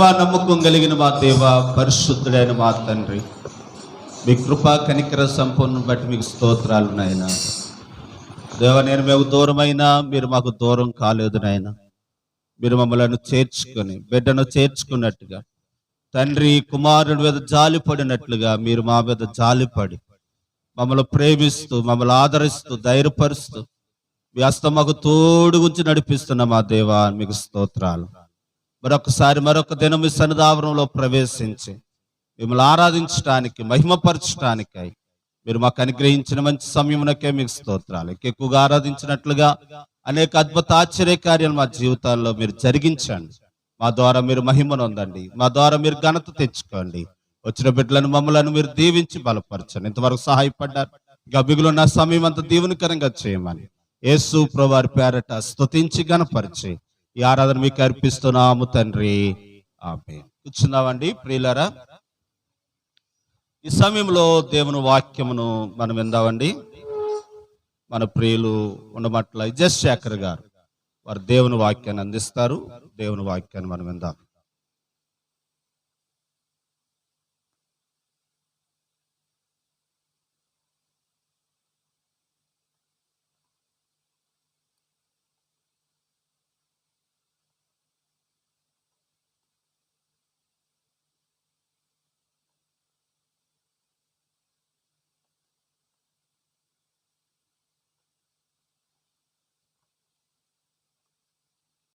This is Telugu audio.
దేవా నమ్మకం కలిగిన మా దేవ పరిశుద్ధుడైన మా తండ్రి. మీ కృపా కనికర సంపూర్ణ బట్టి మీకు స్తోత్రాలు నాయన. దేవ నేను మేము దూరమైనా మీరు మాకు దూరం కాలేదు నాయన. మీరు మమ్మల్ని చేర్చుకొని బిడ్డను చేర్చుకున్నట్టుగా తండ్రి కుమారుడి మీద జాలిపడినట్లుగా మీరు మా మీద జాలిపడి మమ్మల్ని ప్రేమిస్తూ మమ్మల్ని ఆదరిస్తూ ధైర్యపరుస్తూ మీ హస్తం మాకు తోడు గురించి నడిపిస్తున్న మా దేవా మీకు స్తోత్రాలు. మరొకసారి మరొక దినం మీ సన్నిధావరంలో ప్రవేశించి మిమ్మల్ని ఆరాధించడానికి మహిమపరచడానికై మీరు మాకు అనుగ్రహించిన మంచి సమయమునకే మీకు స్తోత్రాలు. ఎక్కువగా ఆరాధించినట్లుగా అనేక అద్భుత ఆశ్చర్య కార్యాలు మా జీవితాల్లో మీరు జరిగించండి. మా ద్వారా మీరు మహిమను ఉందండి మా ద్వారా మీరు ఘనత తెచ్చుకోండి. వచ్చిన బిడ్డలను మమ్మలను మీరు దీవించి బలపరచండి. ఇంతవరకు సహాయపడ్డారు. ఇంకా మిగులున్న సమయం అంత దీవెనకరంగా చేయమని యేసు ప్రభువారి పేరట స్తుతించి గణపరిచి ఈ ఆరాధన మీకు అర్పిస్తున్నాము తండ్రి. ఆమె కూర్చున్నామండి ప్రియులరా? ఈ సమయంలో దేవుని వాక్యమును మనం విందామండి. మన ప్రియులు ఉండమట్ల విజయశేఖర్ గారు వారు దేవుని వాక్యాన్ని అందిస్తారు. దేవుని వాక్యాన్ని మనం విందాం.